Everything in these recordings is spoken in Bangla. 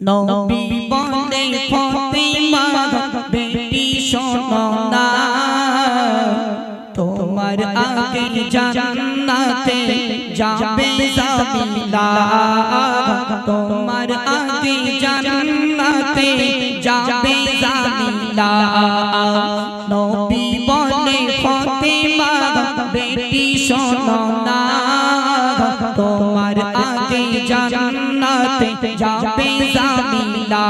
নবী বলে ফতেমা বেটি শোনো না তোমার আগে জান্নাতে যাবে জামিলা। তোমার আগে জান্নাতে যাবে নবী বলে ফতেমা বেটি শোনো জান্নাতে যাবে জামিলা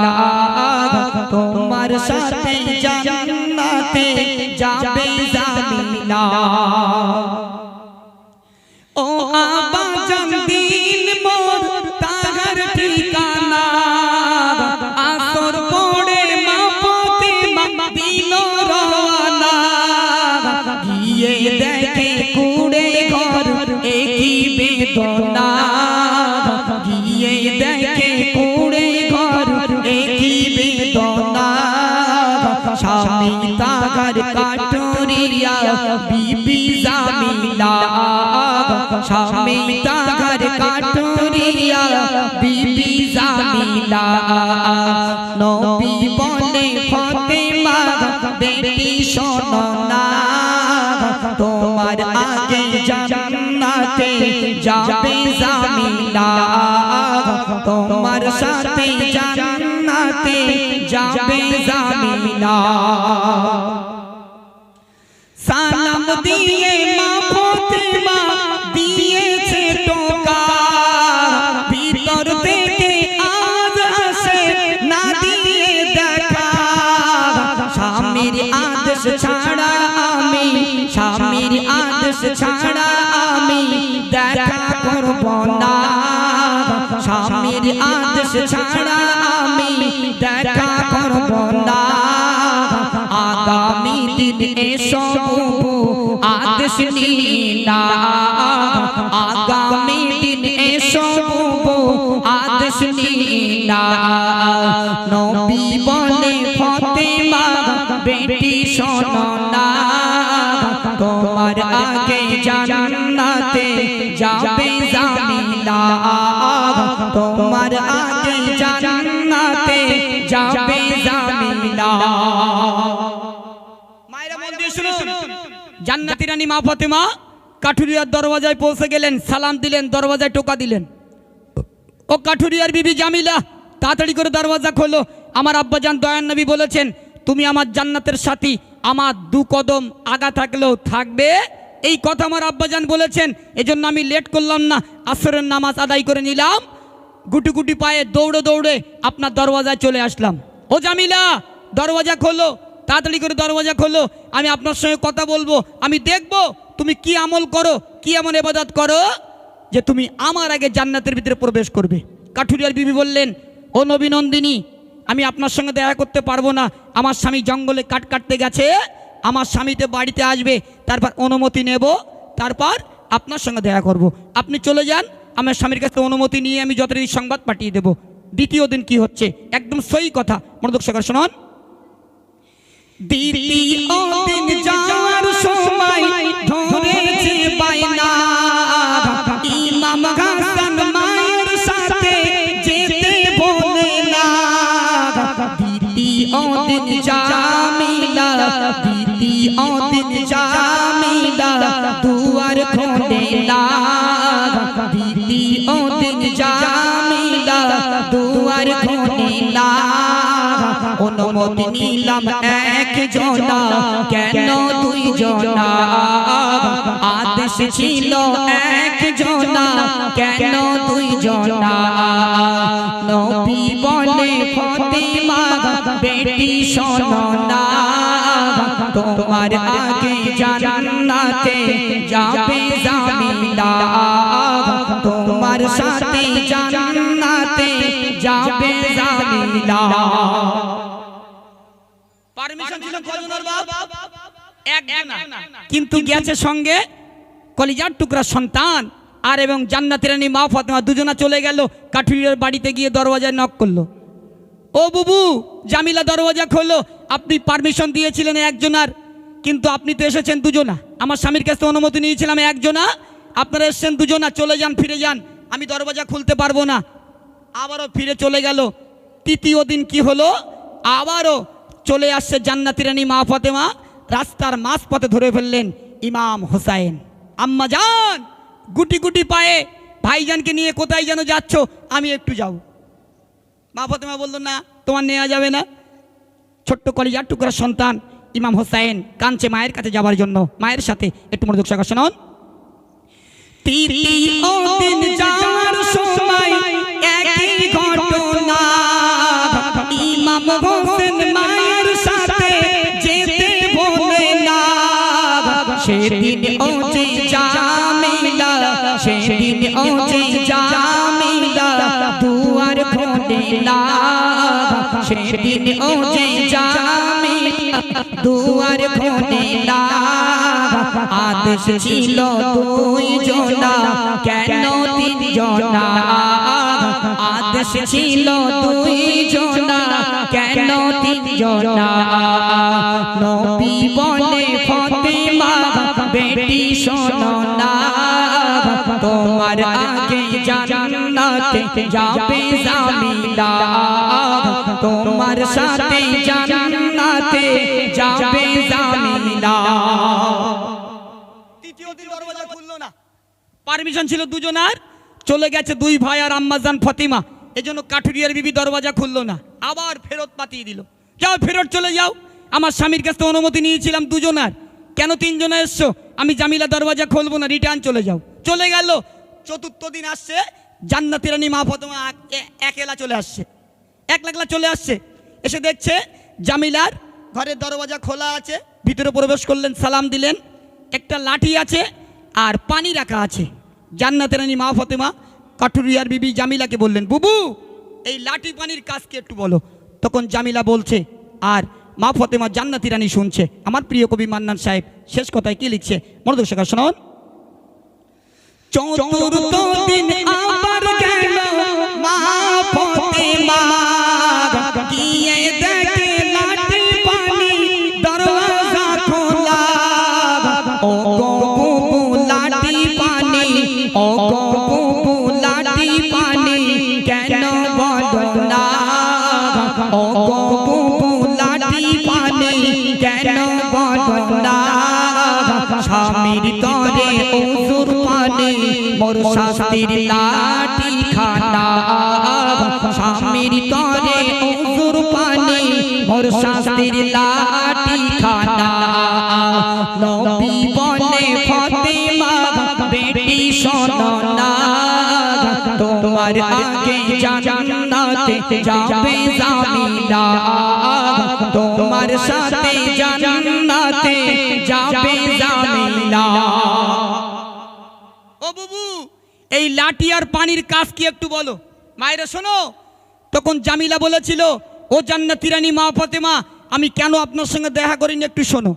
তোমার সাথে জান্নাতে যাবে জামিলা কাটুরিয়া বিবি জামিলা, স্বামী তাহার কাটুরিয়া বিবি জামিলা। নবী বলে, ফতেমা, বেটি শোনো না। তোমার আগে জান্নাতে যাবে জামিলা। তোমার সাথে জান্নাতে যাবে জামিলা। দিয়ে মা ফতেমা দিয়েছে টোকা। ভিতর থেকে আজ আসে না দিয়ে দেখা। স্বামীর আদেশ ছাড়া আমি, স্বামীর আদেশ ছাড়া আমি দেখা করব না। স্বামীর আদেশ ছাড়া আমি দেখা দিন এসব আদেশ নীলা আগামী দিন এসব আদেশ নীলা নবী বলে ফতেমা, বেটি শোনো না তোমার আগে জান্নাতে যাবে জামিলা। তোমার আগে জান্নাতে যাবে জামিলা মায়েরা মন দিয়ে শুনুন জান্নাতি রানী মা ফাতেমা কাঠুরিয়ার দরওয়াজায় পৌঁছে গেলেন, সালাম দিলেন, দরওয়াজায় টোকা দিলেন। ও কাঠুরিয়ার বিবি জামিলা, তাড়াতাড়ি করে দরওয়াজা খোলো। আমার আব্বাজান দয়ান নবী বলেছেন, তুমি আমার জান্নাতের সাথী, আমার দু কদম আগা থাকলেও থাকবে। এই কথা আমার আব্বাজান বলেছেন, এজন্য আমি লেট করলাম না, আসরের নামাজ আদায় করে নিলাম। গুটি গুটি পায়ে দৌড়ে দৌড়ে আপনার দরওয়াজায় চলে আসলাম। ও জামিলা, দরওয়াজা খোলো। তাড়াতাড়ি করে দরওয়াজা খোলো, আমি আপনার সঙ্গে কথা বলব। আমি দেখব তুমি কি আমল করো, কি এমন এবাদত করো যে তুমি আমার আগে জান্নাতের ভিতরে প্রবেশ করবে। কাঠুরিয়ার বিবি বললেন, ও নবীনন্দিনী আমি আপনার সঙ্গে দেখা করতে পারব না। আমার স্বামী জঙ্গলে কাট কাটতে গেছে, আমার স্বামীতে বাড়িতে আসবে, তারপর অনুমতি নেব, তারপর আপনার সঙ্গে দেখা করব। আপনি চলে যান, আমার স্বামীর কাছে অনুমতি নিয়ে আমি যথারীতি সংবাদ পাঠিয়ে দেব। দ্বিতীয় দিন কি হচ্ছে? একদম সই কথা। মনোদক সকার শোনান। দিন যাওয়ার সময় ধরেছে বাইনা ইমাম হাসান মায়ের সাথে যেতে বলে না। দ্বিতীয় দিন জামিলা, দ্বিতীয় দিন জামিলা, দুয়ার খোলে দুয়ার খোলে অনুমতি নিলাম এক জনা কেন দুই জনা আদেশ ছিল এক জনা কেন দুই জনা নবী বলে, ফতেমা, বেটি শোনো তোমার আগে জান্নাতে যাবে জামিলা। তোমার সাথে জান্নাতে জামিলা পারমিশন ছিল কজনের বাপ? একজনা কিন্তু গেছে সঙ্গে কলিজার টুকরা সন্তান আর এবং জান্নাতি রানী মা ফাতেমা দুজনা চলে গেল কাঠুরিয়ার বাড়িতে গিয়ে দরওয়াজায় নক করল। ও বুবু জামিলা দরওয়াজা খোলো আপনি পারমিশন দিয়েছিলেন একজনার কিন্তু আপনি তো এসেছেন দুজনা। আমার স্বামীর কাছে অনুমতি নিয়েছিলাম একজনা আপনারা এসেছেন দুজনা চলে যান ফিরে যান আমি দরওয়াজা খুলতে পারব না। আবারও ফিরে চলে গেল তৃতীয় দিন কি হলো? আবারও চলে আসছে জান্নাতি রানী মা ফাতেমা। রাস্তার মাঝপথে ধরে ফেললেন ইমাম হোসাইন। আম্মা যান গুটি গুটি পায়ে ভাইজানকে নিয়ে কোথায় যেন যাচ্ছ? আমি একটু যাব। মা ফাতেমা বলল, না, তোমার নেওয়া যাবে না। ছোট্ট কলিজার টুকরা সন্তান ইমাম হোসাইন কাঞ্চে মায়ের কাছে যাবার জন্য। মায়ের সাথে একটু মনোযোগ সহকারে শুনুন। তৃতীয় না সেদিন ও যে জামিলা দুয়ার খোলে না। আদেশ ছিল তুই জোনা কেন তিন জোনা আদেশ ছিল তুই জোনা কেন তিন জনা যাবে জামিলা তোমার সাথে জান্নাতে যাবে জামিলা তৃতীয় দিন দরজা খুললো না। পারমিশন ছিল দুজনার, চলে গেছে দুই ভাই আর আম্মাজান ফতিমা। এজন্য কাঠুরিয়ার বিবি দরওয়াজা খুললো না। আবার ফেরত পাঠিয়ে দিল। যাও, ফেরত চলে যাও। আমার স্বামীর কাছ অনুমতি নিয়েছিলাম দুজনার। কেন তিনজনে এসছো? আমি জামিলা দরওয়াজা খুলবো না রিটার্ন চলে যাও। চলে গেল। চতুর্থ দিন আসছে জান্নাতি রানী মা ফতেমা একেলা চলে আসছে। এক লাখলা চলে আসছে। এসে দেখছে জামিলার ঘরের দরওয়াজা খোলা আছে ভিতরে প্রবেশ করলেন সালাম দিলেন। একটা লাঠি আছে আর পানি রাখা আছে। জান্নাতে রানী মা ফতেমা কাঠুরিয়ার বিবি জামিলাকে বললেন বুবু এই লাঠি পানির কাজকে একটু বলো। তখন জামিলা বলছে আর মা ফতেমা জান্নাতি রানী শুনছে। আমার প্রিয় কবি মান্নান সাহেব শেষ কথায় কি লিখছে? মনোযোগ শেখা শোনান। চতুর্থ দিন মোর শাস্তির লাঠি খানা স্বামীর তরে উজুর পানি মোর শাস্তির লাঠি খানা নবী বলে, ফতেমা, বেটি শোনো তোমার আগে জান্নাতে যাবে জামিলা। তোমার সাথে জান্নাতে যাবে জামিলা। বুবু, এই লাঠি আর পানির কাজ কি একটু বলো। মায়েরা, শোনো, তখন জামিলা বলেছিল, ও জান্নাতি রানী মা ফাতেমা, আমি কেন আপনার সঙ্গে দেখা করিনি একটু শোনো।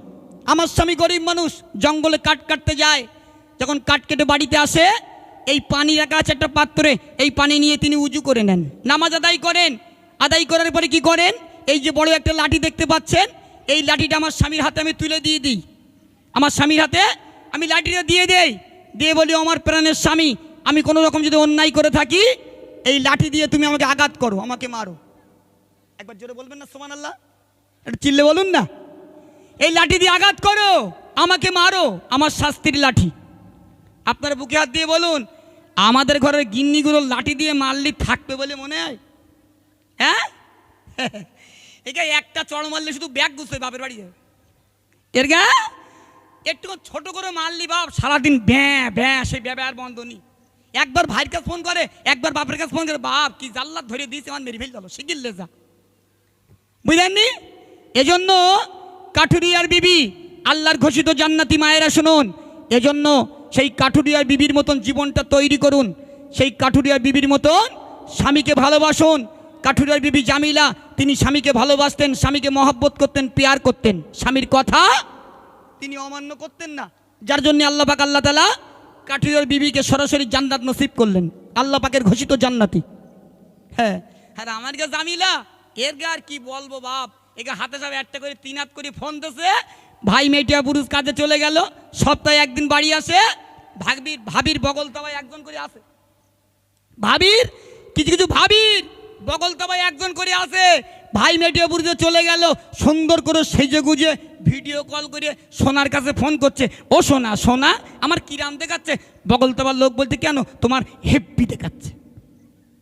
আমার স্বামী গরিব মানুষ, জঙ্গলে কাঠ কাটতে যায়। যখন কাঠ কেটে বাড়িতে আসে, এই পানি রাখা আছে একটা পাত্রে, এই পানি নিয়ে তিনি উজু করে নেন। নামাজ আদায় করেন। আদায় করার পরে কি করেন? এই যে বড় একটা লাঠি দেখতে পাচ্ছেন, এই লাঠিটা আমার স্বামীর হাতে আমি তুলে দিয়ে দিই। আমার স্বামীর হাতে আমি লাঠিটা দিয়ে দেই। দিয়ে বলি আমার প্রাণের স্বামী, আমি কোনো রকম যদি অন্যায় করে থাকি, এই লাঠি দিয়ে তুমি আমাকে আঘাত করো, আমাকে মারো। একবার জোরে বলবেন না সোমান আল্লাহ একটু চিল্লে বলুন না। এই লাঠি দিয়ে আঘাত করো, আমাকে মারো, আমার শাস্তির লাঠি। আপনার বুকে হাত দিয়ে বলুন, আমাদের ঘরের গিন্নিগুলো লাঠি দিয়ে মারলি থাকবে বলে মনে হয়? হ্যাঁ? একে একটা চড় মারলে শুধু ব্যাগ গুছবে বাপের বাড়ি এর গা? একটু ছোট করে মারলি বাপ, সারাদিন ব্যাঁ ব্যাঁ সেই ব্যাবে আর বন্ধ নি একবার ভাইয়ের কাছে ফোন করে, একবার বাপের কাছে ফোন করে, বাপ, কি জাল্লাত ধরে দিয়েছে, আমার মেরে ফেল শিখিলে যা। বুঝলেননি? এজন্য কাঠুরিয়ার বিবি, আল্লাহর ঘোষিত জান্নাতি মায়েরা শুনুন। এজন্য সেই কাঠুরিয়ার বিবির মতন জীবনটা তৈরি করুন। সেই কাঠুরিয়ার বিবির মতন স্বামীকে ভালোবাসুন। কাঠুরিয়ার বিবি জামিলা, তিনি স্বামীকে ভালোবাসতেন, স্বামীকে মহব্বত করতেন, পেয়ার করতেন। স্বামীর কথা তিনি অমান্য করতেন না। যার জন্য আল্লাহ পাক আল্লাহ তালা কাঠুরিয়ার বিবিকে সরাসরি জান্নাত নসিব করলেন। আল্লাহ পাকের ঘোষিত জান্নাতি। হ্যাঁ হ্যাঁ আমার কাছে জামিলা। এর গা আর কি বলব বাপ? একে হাতে সব একটা করে তিন হাত করে ফোন দিছে ভাই মেয়েটিয়া পুরুষ কাজে চলে গেল। সপ্তাহে একদিন বাড়ি আসে। ভাবির ভাবির বগল তবায় একজন করে আসে। ভাবির, কিছু কিছু ভাবির বগল তো একজন করে আসে। ভাই মেটিয়াপুরিতে চলে গেল। সুন্দর করে সেজে গুজে ভিডিও কল করে সোনার কাছে ফোন করছে, ও সোনা সোনা, আমার কিরাম দেখাচ্ছে। বগলতাবার লোক বলতে কেন? তোমার হেপি দেখাচ্ছে।